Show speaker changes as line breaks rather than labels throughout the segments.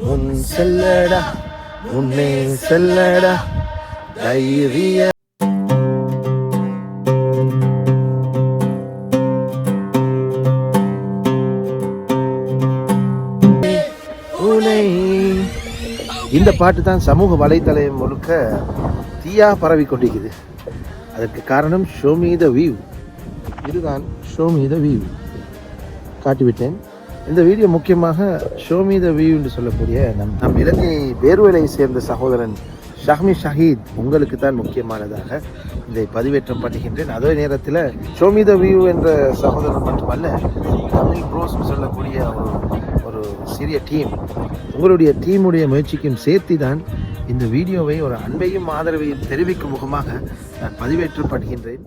உன் செல்லடா உன்னே செல்லடா தைரிய இந்த பாட்டு தான் சமூக வலைத்தளம் முழுக்க தீயா பரவி கொண்டிருக்குது. அதற்கு காரணம் ஷோமி த வீவ். இதுதான் ஷோமி த வீவ். காட்டிவிட்டேன். இந்த வீடியோ முக்கியமாக ஷோமி த வியூ என்று சொல்லக்கூடிய நம் நம் இலங்கை பேர்வலை சேர்ந்த சகோதரன் ஷஹ்மி ஷஹீத் உங்களுக்கு தான் முக்கியமானதாக இதை பதிவேற்றம் பண்ணுகின்றேன். அதே நேரத்தில் ஷோமி த வியூ என்ற சகோதரன் மட்டுமல்ல தமிழ் ப்ரோஸ் சொல்லக்கூடிய ஒரு ஒரு சிறிய டீம் உங்களுடைய டீமுடைய முயற்சிக்கும் சேர்த்து தான் இந்த வீடியோவை ஒரு அன்பையும் ஆதரவையும் தெரிவிக்கும் முகமாக நான் பதிவேற்றம் பண்ணுகின்றேன்.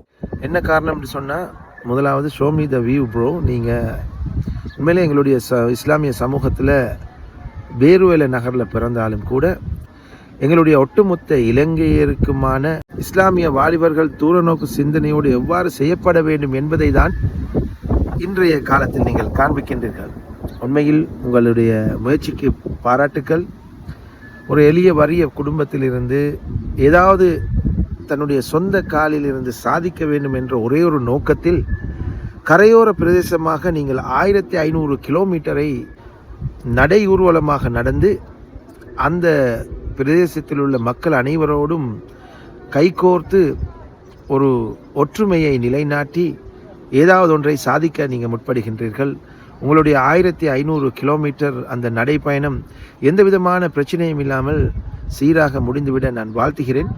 என்ன காரணம்னு சொன்னால் முதலாவது ஷோமி த வியூ ப்ரோ நீங்கள் உண்மையிலே எங்களுடைய ச இஸ்லாமிய சமூகத்தில் வேறுவேலை நகரில் பிறந்தாலும் கூட எங்களுடைய ஒட்டுமொத்த இலங்கையருக்குமான இஸ்லாமிய வாலிபர்கள் தூரநோக்கு சிந்தனையோடு எவ்வாறு செய்யப்பட வேண்டும் என்பதை தான் இன்றைய காலத்தில் நீங்கள் காண்பிக்கின்றீர்கள். உண்மையில் உங்களுடைய முயற்சிக்கு பாராட்டுக்கள். ஒரு எளிய வறிய குடும்பத்திலிருந்து ஏதாவது தன்னுடைய சொந்த காலில் இருந்து சாதிக்க வேண்டும் என்ற ஒரே ஒரு நோக்கத்தில் கரையோர பிரதேசமாக நீங்கள் ஆயிரத்தி ஐநூறு கிலோமீட்டரை நடை ஊர்வலமாக நடந்து அந்த பிரதேசத்தில் உள்ள மக்கள் அனைவரோடும் கைகோர்த்து ஒரு ஒற்றுமையை நிலைநாட்டி ஏதாவது ஒன்றை சாதிக்க நீங்கள் முற்படுகின்றீர்கள். உங்களுடைய ஆயிரத்தி ஐநூறு கிலோமீட்டர் அந்த நடைப்பயணம் எந்த விதமான பிரச்சனையும் இல்லாமல் சீராக முடிந்துவிட நான் வாழ்த்துகிறேன்.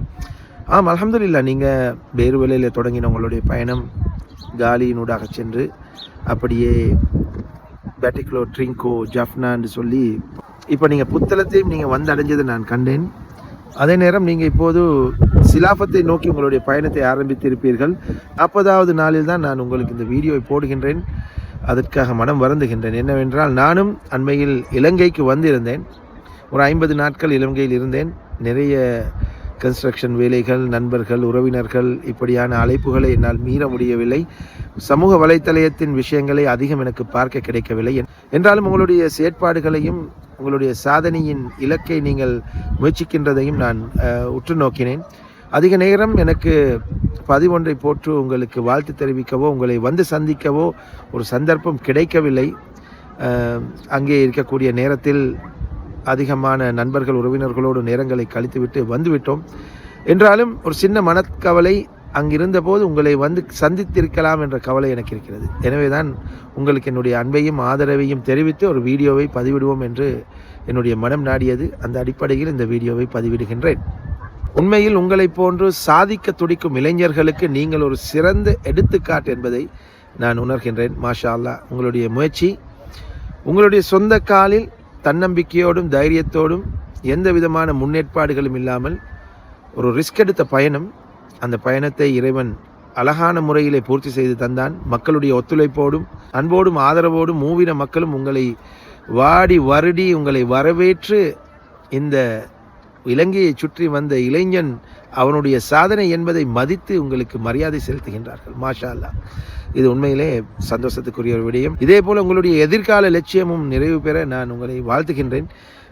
ஆம் அலமதுல்லா நீங்கள் வேறு வேலையில் தொடங்கின உங்களுடைய பயணம். காலியினூடாக சென்று அப்படியே பேட்டிக்லோ ட்ரிங்கோ ஜஃப்னான்னு சொல்லி இப்போ நீங்கள் புத்தளத்தையும் நீங்கள் வந்து அடைஞ்சதை நான் கண்டேன். அதே நேரம் நீங்கள் இப்போது சிலாபத்தை நோக்கி உங்களுடைய பயணத்தை ஆரம்பித்திருப்பீர்கள். நாற்பதாவது நாளில் தான் நான் உங்களுக்கு இந்த வீடியோவை போடுகின்றேன். அதற்காக மனம் வருந்துகின்றேன். என்னவென்றால் நானும் அண்மையில் இலங்கைக்கு வந்திருந்தேன். ஒரு ஐம்பது நாட்கள் இலங்கையில் இருந்தேன். நிறைய கன்ஸ்ட்ரக்ஷன் வேலைகள் நண்பர்கள் உறவினர்கள் இப்படியான அழைப்புகளை என்னால் மீற முடியவில்லை. சமூக வலைத்தளத்தின் விஷயங்களை அதிகம் எனக்கு பார்க்க கிடைக்கவில்லை. என்றாலும் உங்களுடைய செயற்பாடுகளையும் உங்களுடைய சாதனையின் இலக்கை நீங்கள் முயற்சிக்கின்றதையும் நான் உற்று நோக்கினேன். அதிக நேரம் எனக்கு பதிவொன்றை போற்று உங்களுக்கு வாழ்த்து தெரிவிக்கவோ உங்களை வந்து சந்திக்கவோ ஒரு சந்தர்ப்பம் கிடைக்கவில்லை. அங்கே இருக்கக்கூடிய நேரத்தில் அதிகமான நண்பர்கள் உறவினர்களோடு நேரங்களை கழித்துவிட்டு வந்துவிட்டோம். என்றாலும் ஒரு சின்ன மனக்கவலை அங்கிருந்தபோது உங்களை வந்து சந்தித்திருக்கலாம் என்ற கவலை எனக்கு இருக்கிறது. எனவே தான் உங்களுக்கு என்னுடைய அன்பையும் ஆதரவையும் தெரிவித்து ஒரு வீடியோவை பதிவிடுவோம் என்று என்னுடைய மனம் நாடியது. அந்த அடிப்படையில் இந்த வீடியோவை பதிவிடுகின்றேன். உண்மையில் உங்களைப் போன்று சாதிக்க துடிக்கும் இளைஞர்களுக்கு நீங்கள் ஒரு சிறந்த எடுத்துக்காட்டு என்பதை நான் உணர்கின்றேன். மாஷா அல்லா உங்களுடைய முயற்சி உங்களுடைய சொந்த காலில் தன்னம்பிக்கையோடும் தைரியத்தோடும் எந்த விதமான முன்னேற்பாடுகளும் இல்லாமல் ஒரு ரிஸ்க் எடுத்த பயணம். அந்த பயணத்தை இறைவன் அழகான முறையிலே பூர்த்தி செய்து தந்தான். மக்களுடைய ஒத்துழைப்போடும் அன்போடும் ஆதரவோடும் மூவின மக்களும் உங்களை வாடி வருடி உங்களை வரவேற்று இந்த இலங்கையை சுற்றி வந்த இளைஞன் அவனுடைய சாதனை என்பதை மதித்து உங்களுக்கு மரியாதை செலுத்துகின்றார்கள். மாஷா அல்லாஹ் இது உண்மையிலே சந்தோஷத்துக்குரிய ஒரு விடயம். இதே போல் உங்களுடைய எதிர்கால லட்சியமும் நிறைவு பெற நான் உங்களை வாழ்த்துகின்றேன்.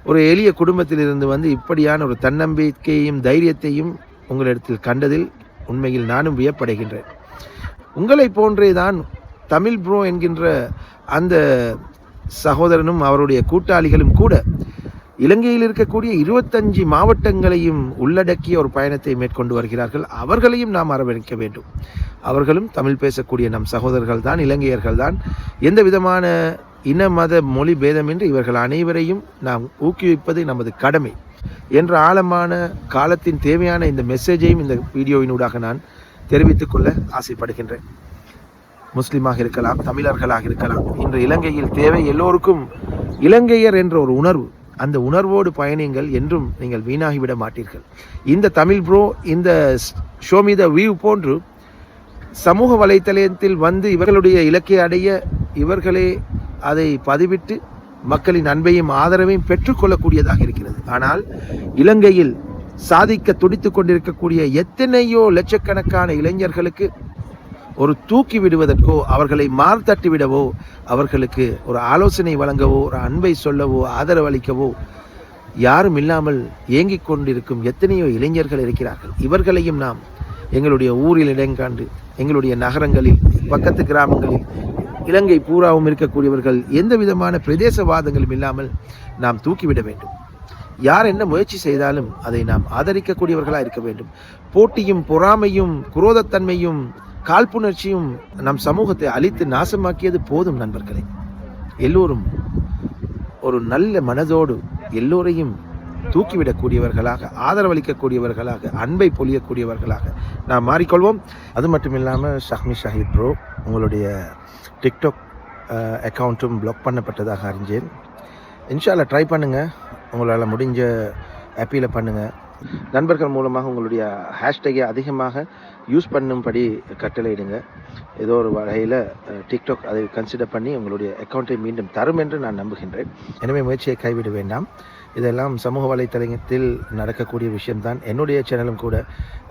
ஒரு எளிய குடும்பத்திலிருந்து வந்து இப்படியான ஒரு தன்னம்பிக்கையும் தைரியத்தையும் உங்களிடத்தில் கண்டதில் உண்மையில் நானும் வியப்படைகின்றேன். உங்களை போன்றே தான் தமிழ் ப்ரோ என்கின்ற அந்த சகோதரனும் அவருடைய கூட்டாளிகளும் கூட இலங்கையில் இருக்கக்கூடிய இருபத்தஞ்சு மாவட்டங்களையும் உள்ளடக்கிய ஒரு பயணத்தை மேற்கொண்டு வருகிறார்கள். அவர்களையும் நாம் அரவணைக்க வேண்டும். அவர்களும் தமிழ் பேசக்கூடிய நம் சகோதரர்கள் தான் இலங்கையர்கள் தான் எந்த விதமான இன மத மொழி பேதமின்றி இவர்கள் அனைவரையும் நாம் ஊக்குவிப்பது நமது கடமை. என்ற ஆழமான காலத்தின் தேவையான இந்த மெசேஜையும் இந்த வீடியோவினூடாக நான் தெரிவித்துக் கொள்ள ஆசைப்படுகின்றேன். முஸ்லீமாக இருக்கலாம் தமிழர்களாக இருக்கலாம் இன்று இலங்கையில் தேவை எல்லோருக்கும் இலங்கையர் என்ற ஒரு உணர்வு. அந்த உணர்வோடு பயணிங்கள் என்றும் நீங்கள் வீணாகிவிட மாட்டீர்கள். இந்த தமிழ் ப்ரோ இந்த ஷோமித வியூ போன்று சமூக வலைத்தளத்தில் வந்து இவர்களுடைய இலக்கை அடைய இவர்களே அதை பதிவிட்டு மக்களின் அன்பையும் ஆதரவையும் பெற்றுக்கொள்ளக்கூடியதாக இருக்கிறது. ஆனால் இலங்கையில் சாதிக்க துடித்து கொண்டிருக்கக்கூடிய எத்தனையோ லட்சக்கணக்கான இளைஞர்களுக்கு ஒரு தூக்கி விடுவதற்கோ அவர்களை மார்த்தட்டி விடவோ அவர்களுக்கு ஒரு ஆலோசனை வழங்கவோ ஒரு அன்பை சொல்லவோ ஆதரவளிக்கவோ யாரும் இல்லாமல் ஏங்கிக் கொண்டிருக்கும் எத்தனையோ இளைஞர்கள் இருக்கிறார்கள். இவர்களையும் நாம் எங்களுடைய ஊரில் இடங்காண்டு எங்களுடைய நகரங்களில் பக்கத்து கிராமங்களில் இலங்கை பூராவும் இருக்கக்கூடியவர்கள் எந்த விதமான பிரதேசவாதங்களும் இல்லாமல் நாம் தூக்கிவிட வேண்டும். யார் என்ன முயற்சி செய்தாலும் அதை நாம் ஆதரிக்கக்கூடியவர்களாக இருக்க வேண்டும். போட்டியும் பொறாமையும் குரோதத்தன்மையும் காழ்ப்புணர்ச்சியும் நம் சமூகத்தை அழித்து நாசமாக்கியது போதும் நண்பர்களே. எல்லோரும் ஒரு நல்ல மனதோடு எல்லோரையும் தூக்கிவிடக்கூடியவர்களாக ஆதரவளிக்கக்கூடியவர்களாக அன்பை பொழியக்கூடியவர்களாக நாம் மாறிக்கொள்வோம். அது மட்டும் இல்லாமல் ஷஹ்மி ஷாஹித் ப்ரோ உங்களுடைய டிக்டாக் அக்கௌண்ட்டும் பிளாக் பண்ணப்பட்டதாக அறிஞ்சேன். இன்ஷால்லா ட்ரை பண்ணுங்கள் உங்களால் முடிஞ்ச அப்பீலை பண்ணுங்கள் நண்பர்கள் மூலமாக உங்களுடைய ஹேஷ்டேகை அதிகமாக யூஸ் பண்ணும்படி கட்டளையிடுங்க. ஏதோ ஒரு வகையில் டிக்டாக் அதை கன்சிடர் பண்ணி உங்களுடைய அக்கௌண்ட்டை மீண்டும் தரும் என்று நான் நம்புகின்றேன். எனவே முயற்சியை கைவிட வேண்டாம். இதெல்லாம் சமூக வலைத்தளத்தில் நடக்கக்கூடிய விஷயம்தான். என்னுடைய சேனலும் கூட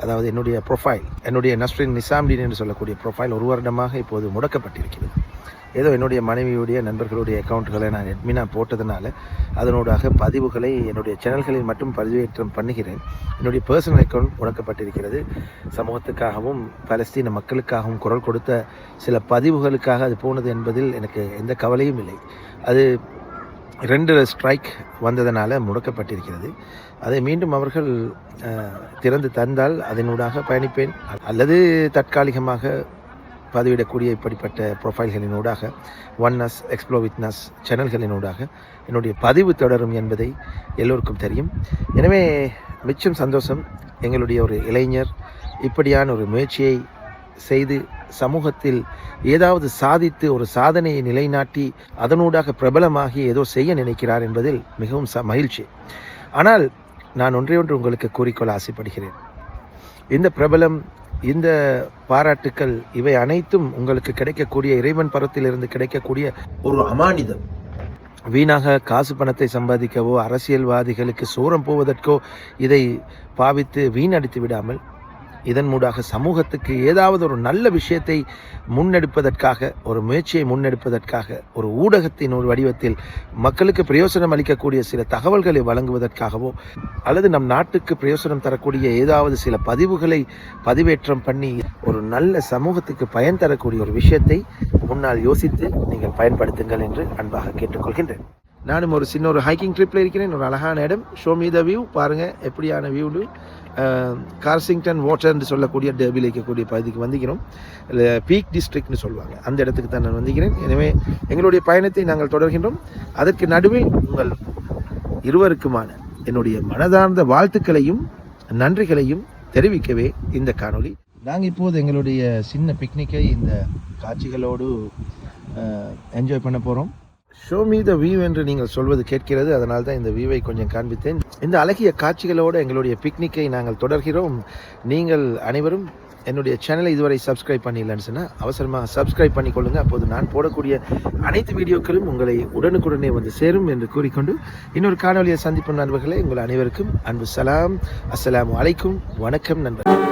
அதாவது என்னுடைய ப்ரொஃபைல் என்னுடைய நஸ்ரின் நிசாம்டின் என்று சொல்லக்கூடிய ப்ரொஃபைல் ஒரு வருடமாக இப்போது முடக்கப்பட்டிருக்கிறது. ஏதோ என்னுடைய மனைவியுடைய நண்பர்களுடைய அக்கௌண்ட்களை நான் அட்மினாக போட்டதுனால அதனூடாக பதிவுகளை என்னுடைய சேனல்களில் மட்டும் பதிவேற்றம் பண்ணுகிறேன். என்னுடைய பர்சனல் அக்கௌண்ட் முடக்கப்பட்டிருக்கிறது. சமூகத்துக்காகவும் பலஸ்தீன மக்களுக்காகவும் குரல் கொடுத்த சில பதிவுகளுக்காக அது போனது என்பதில் எனக்கு எந்த கவலையும் இல்லை. அது ரெண்டு ஸ்ட்ரைக் வந்ததனால முடக்கப்பட்டிருக்கிறது. அதை மீண்டும் அவர்கள் திறந்து தந்தால் அதனூடாக பயணிப்பேன். அல்லது தற்காலிகமாக பதிவிடக்கூடிய இப்படிப்பட்ட ப்ரொஃபைல்களினூடாக ஒன்னஸ் எக்ஸ்ப்ளோ வித்னஸ் சேனல்களினூடாக என்னுடைய பதிவு தொடரும் என்பதை எல்லோருக்கும் தெரியும். எனவே மிச்சம் சந்தோஷம் எங்களுடைய ஒரு இளைஞர் இப்படியான ஒரு முயற்சியை செய்து சமூகத்தில் ஏதாவது சாதித்து ஒரு சாதனையை நிலைநாட்டி அதனூடாக பிரபலமாகி ஏதோ செய்ய நினைக்கிறார் என்பதில் மிகவும் ச மகிழ்ச்சி. ஆனால் நான் ஒன்றே ஒன்று உங்களுக்கு கூறிக்கொள்ள ஆசைப்படுகிறேன். இந்த பிரபலம் இந்த பாராட்டுக்கள் இவை அனைத்தும் உங்களுக்கு கிடைக்கக்கூடிய இறைவன் பரத்திலிருந்து கிடைக்கக்கூடிய ஒரு அமானிதம். வீணாக காசு பணத்தை சம்பாதிக்கவோ அரசியல்வாதிகளுக்கு சூரம் போவதற்கோ இதை பாவித்து வீணடித்து விடாமல் இதன் மூடாக சமூகத்துக்கு ஏதாவது ஒரு நல்ல விஷயத்தை முன்னெடுப்பதற்காக ஒரு முயற்சியை முன்னெடுப்பதற்காக ஒரு ஊடகத்தின் ஒரு வடிவத்தில் மக்களுக்கு பிரயோசனம் அளிக்கக்கூடிய சில தகவல்களை வழங்குவதற்காகவோ அல்லது நம் நாட்டுக்கு பிரயோசனம் தரக்கூடிய ஏதாவது சில பதிவுகளை பதிவேற்றம் பண்ணி ஒரு நல்ல சமூகத்துக்கு பயன் தரக்கூடிய ஒரு விஷயத்தை முன்னால் யோசித்து நீங்கள் பயன்படுத்துங்கள் என்று அன்பாக கேட்டுக்கொள்கின்றேன். நானும் ஒரு சின்ன ஒரு ஹைக்கிங் ட்ரிப்பில் இருக்கிறேன். ஒரு அழகான இடம். ஷோ மீ த வியூ பாருங்கள் எப்படியான வியூடு கார்சிங்டன் வாட்டர்னு சொல்லக்கூடிய டேபிள் இருக்கக்கூடிய பகுதிக்கு வந்திக்கிறோம் இல்லை பீக் டிஸ்ட்ரிக்ட்னு சொல்லுவாங்க. அந்த இடத்துக்கு தான் நான் வந்திக்கிறேன் எனவே எங்களுடைய பயணத்தை நாங்கள் தொடர்கின்றோம். அதற்கு நடுவில் உங்கள் இருவருக்குமான என்னுடைய மனதார்ந்த வாழ்த்துக்களையும் நன்றிகளையும் தெரிவிக்கவே இந்த காணொளி. நாங்கள் இப்போது எங்களுடைய சின்ன பிக்னிக்கை இந்த காட்சிகளோடு என்ஜாய் பண்ண போகிறோம் ஷோ மீ த வியூ என்று நீங்கள் சொல்வது கேட்கிறது. அதனால் தான் இந்த வியூவை கொஞ்சம் காண்பித்தேன். இந்த அழகிய காட்சிகளோடு எங்களுடைய பிக்னிக்கை நாங்கள் தொடர்கிறோம். நீங்கள் அனைவரும் என்னுடைய சேனலை இதுவரை சப்ஸ்கிரைப் பண்ணிடலன்னு சொன்னால் அவசரமாக சப்ஸ்கிரைப் பண்ணிக்கொள்ளுங்க. அப்போது நான் போடக்கூடிய அனைத்து வீடியோக்களும் உங்களை உடனுக்குடனே வந்து சேரும் என்று கூறிக்கொண்டு இன்னொரு காணொலியை சந்திப்பு நண்பர்களே. உங்கள் அனைவருக்கும் அன்பு சலாம். அஸ்லாம் வலைக்கும் வணக்கம் நண்பர்கள்.